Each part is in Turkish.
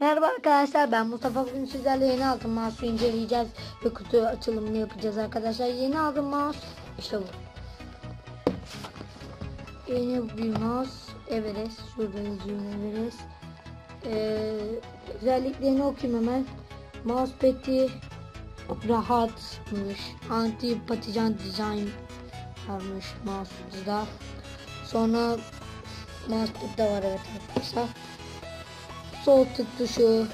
Merhaba arkadaşlar ben Mustafa bugün sizlerle yeni aldım mouse'u inceleyeceğiz ve kutu açılımını yapacağız arkadaşlar. Yeni aldım mouse işte bu. Yeni bir mouse Everest şurada yazıyor Everest. Ee, özelliklerini okuyayım hemen. Mousepad'i rahatmış. Anti patican design varmış mouse'da. Sonra mousepad de var evet arkadaşlar tık tuşu.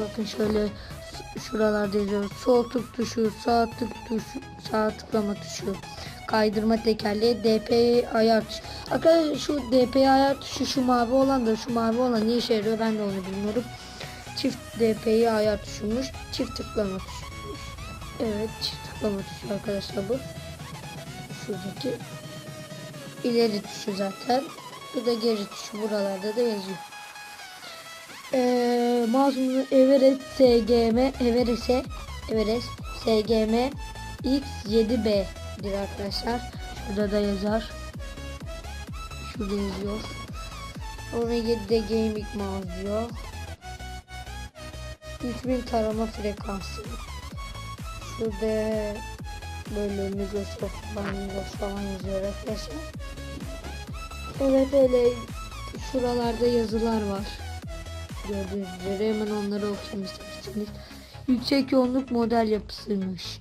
Bakın şöyle şuralarda yazıyor sol tık tuşu sağ tık tuşu sağ tıklama tuşu. Kaydırma tekerleği DP ayar tuşu. Arkadaşlar şu DP ayar tuşu şu mavi olan da şu mavi olan ne işe yarıyor ben de onu bilmiyorum. Çift DP'yi ayar tuşumuş çift tıklama tuşuymuş evet çift tıklama tuşu arkadaşlar bu. Şuradaki ileri tuşu zaten. Bu da geri tuşu. Buralarda da yazıyor ee, Everest SGM Everest'e Everest SGM X7B'dir arkadaşlar. Şurada da yazar. Şurada yazıyor. Onun 7'de Gaming Mouse diyor. 3000 tarama frekansı. Şurada böyle Microsoft falan, Windows falan yazıyor arkadaşlar. Evet öyle şuralarda yazılar var gördüğünüz üzere hemen onları okuyayım isterseniz. Yüksek yoğunluk model yapısıymış.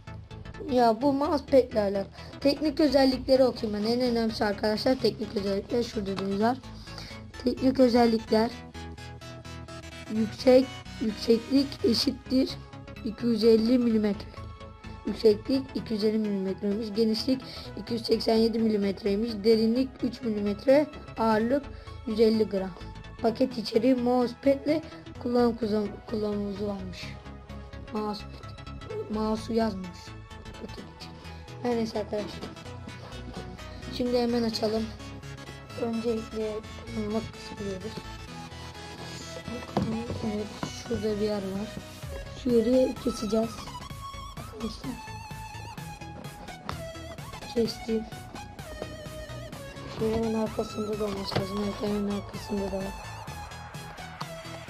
Ya bu mousepad ile alakalı. Teknik özellikleri okuyayım ben. En önemlisi arkadaşlar teknik özellikler. Şurada da yazar. Teknik özellikler. Yüksek yükseklik eşittir 250 mm. Yükseklik 250 mm'ymiş. Genişlik 287 mm'ymiş. Derinlik 3 mm. Ağırlık 150 gram paket içeriği mousepad ile kullanım kullan kullanımımızı varmış. Mousepad. Mouse'u yazmış. Paket içeriği. Her neyse arkadaşlar. Şimdi hemen açalım. Öncelikle kullanmak kısmıyoruz. Evet şurada bir yer var. Şu yeri keseceğiz. Arkadaşlar. Kestim. Hemen arkasında da olması lazım. Evet arkasında da var.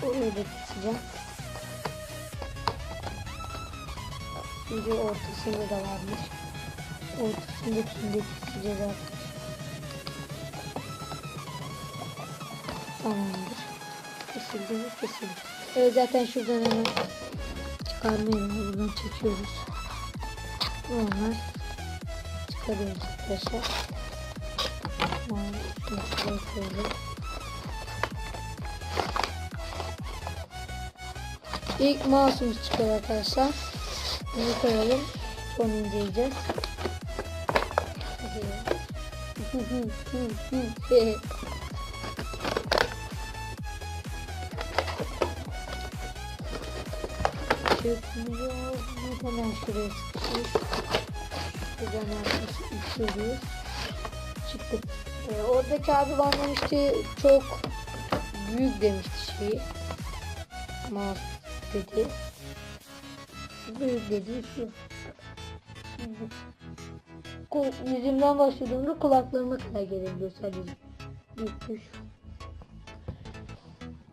Oraya da keseceğim. Şimdi ortasında da varmış. Ortasındakini de keseceğiz artık. Tamamdır. Kesildi mi? Kesildi. Evet zaten şuradan hemen çıkarmayalım. Buradan çekiyoruz. Normal çıkarıyoruz arkadaşlar. Şöyle koyalım. İlk mouse'umuz çıkıyor arkadaşlar. Bunu koyalım. Sonra inceleyeceğiz. Çıkmıyor. Hemen şuraya sıkışır. Şuradan arkadaşlar içeriyoruz. Çıktık. Ee, oradaki abi bana demişti çok büyük demişti şeyi. Mouse dedi. Büyük dedi şu. Yüzümden başladığımda kulaklarıma kadar gelebiliyor sadece. Büyükmüş.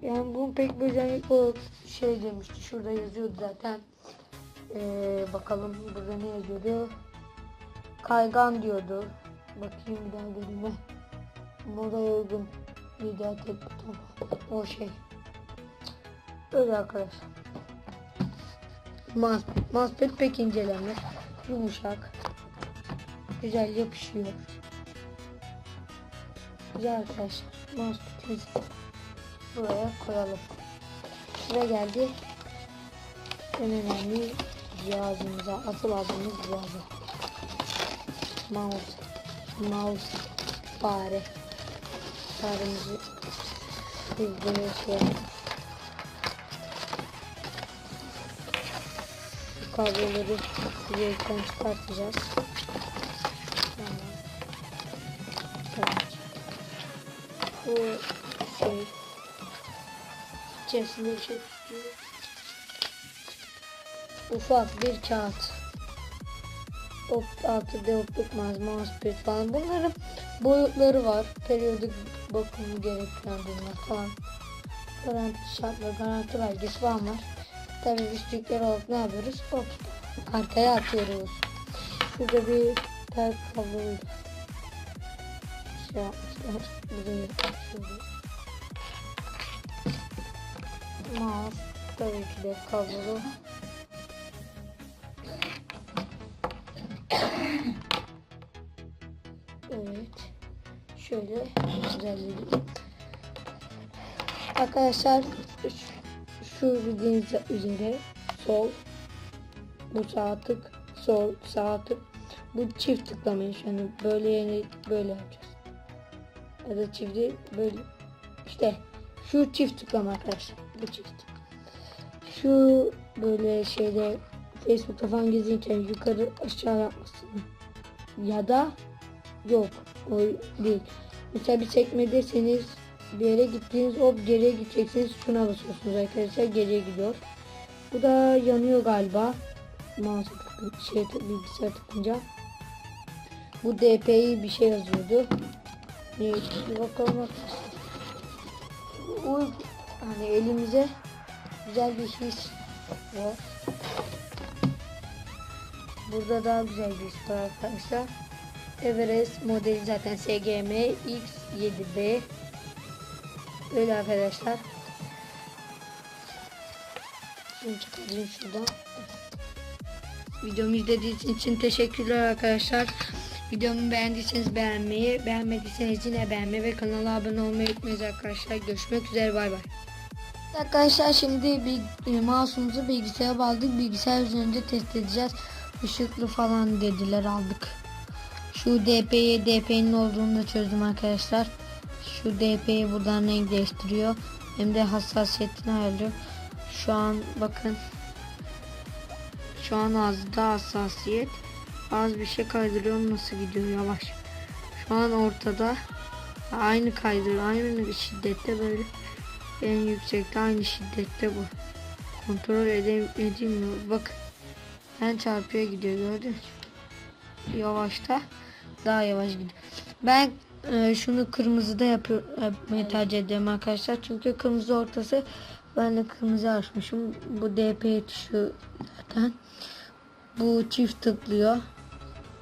Yani bunun pek bir özellik o şey demişti. Şurada yazıyordu zaten. Ee, bakalım burada ne yazıyordu? Kaygan diyordu. Bakayım bir daha gözüme. Modaya uygun lider tek buton. O şey. Öyle arkadaşlar. Mousepad. Mousepad pek incelenmez. Yumuşak. Güzel yapışıyor. Güzel arkadaşlar. Mousepad'imizi buraya koyalım. Sıra geldi. En önemli cihazımıza, asıl aldığımız cihaza. Mouse mouse fare faremizi hızlıca şey bu kabloları yüzeyden çıkartacağız bu şey içerisinde şey ufak bir kağıt Op, 6D optik mousepad falan. Bunların boyutları var. Periyodik bakımı gerektiren bunlar falan. garanti şartlı garanti belgesi falan var. Tabii biz Türkler olarak ne yapıyoruz? Hop arkaya atıyoruz. Şurada bir tel kabloyla şey yapmışlar. Buraya şurada. Mouse tabii ki de kablolu. Evet. Şöyle güzelledik. Arkadaşlar şu- bildiğiniz üzere sol bu sağ tık sol sağ tık. Bu çift tıklamayın yani böyle yani böyle yapacağız. Ya da çifti böyle. İşte şu çift tıklama arkadaşlar. Bu çift. Şu böyle şeyde Facebook'ta falan gezinirken yukarı aşağı yapmasın. Ya da yok o değil. Mesela bir çekmedeseniz bir yere gittiğiniz o geriye gideceksiniz. Şuna basıyorsunuz arkadaşlar geriye gidiyor. Bu da yanıyor galiba. Mouse şey bilgisayar tıkınca bu DPI bir şey yazıyordu. Neyse bir bakalım Uy, hani elimize güzel bir his var. Burada daha güzel bir his var arkadaşlar. Everest modeli zaten SGM X7B Böyle arkadaşlar. Şimdi çıkarayım şuradan. Videomu izlediğiniz için teşekkürler arkadaşlar. Videomu beğendiyseniz beğenmeyi, beğenmediyseniz yine beğenmeyi ve kanala abone olmayı unutmayın arkadaşlar. Görüşmek üzere bay bay. Arkadaşlar şimdi bir mouse'umuzu bilgisayara bağladık. Bilgisayar üzerinde test edeceğiz. Işıklı falan dediler aldık. Şu DP'ye DP'nin olduğunu da çözdüm arkadaşlar. Şu DP'yi buradan renk değiştiriyor. Hem de hassasiyetini ayarlıyor. Şu an bakın. Şu an az da hassasiyet. Az bir şey kaydırıyorum nasıl gidiyor yavaş. Şu an ortada. Aynı kaydırıyor. Aynı bir şiddette böyle. En yüksekte aynı şiddette bu. Kontrol edeyim, edilmiyor. Bakın. Ben çarpıya gidiyor gördün mü? Yavaşta daha yavaş gidiyor. Ben e, şunu kırmızıda yapıyor, yapmayı tercih ediyorum arkadaşlar. Çünkü kırmızı ortası ben de kırmızı açmışım. Bu DP tuşu zaten. Bu çift tıklıyor.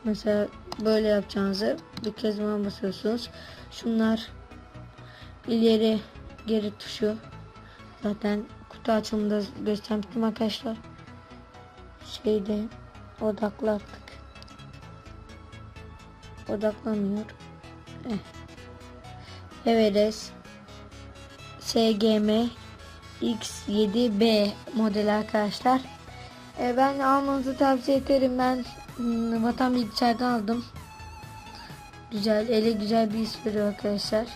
Mesela böyle yapacağınızı bir kez buna basıyorsunuz. Şunlar ileri geri tuşu. Zaten kutu açımında göstermiştim arkadaşlar. Şeyde odaklattık. Odaklanmıyor. Everest SGM X7B model arkadaşlar. E, ben almanızı tavsiye ederim. Ben hmm, vatan bilgisayardan aldım. Güzel, ele güzel bir his veriyor arkadaşlar.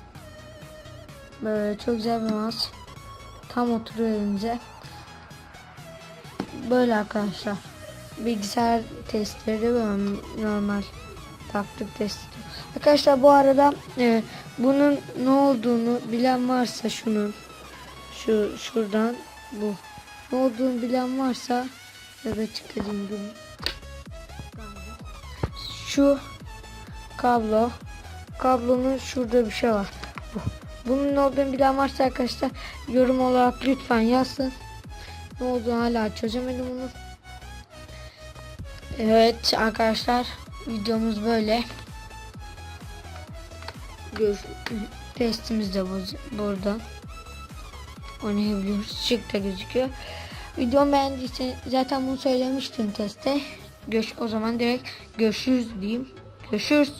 Böyle çok güzel bir mouse. Tam oturuyor elinize. Böyle arkadaşlar. Bilgisayar testleri böyle normal taktık testi. Arkadaşlar bu arada e, bunun ne olduğunu bilen varsa şunun şu şuradan bu ne olduğunu bilen varsa ya da çıkarayım bunu. Şu kablo kablonun şurada bir şey var. Bu. Bunun ne olduğunu bilen varsa arkadaşlar yorum olarak lütfen yazsın. Ne olduğunu hala çözemedim bunu. Evet arkadaşlar videomuz böyle. Gör testimiz de bu, burada. Oynayabiliyoruz. Şık da gözüküyor. Videomu beğendiyseniz zaten bunu söylemiştim testte. Görüş, o zaman direkt görüşürüz diyeyim. Görüşürüz.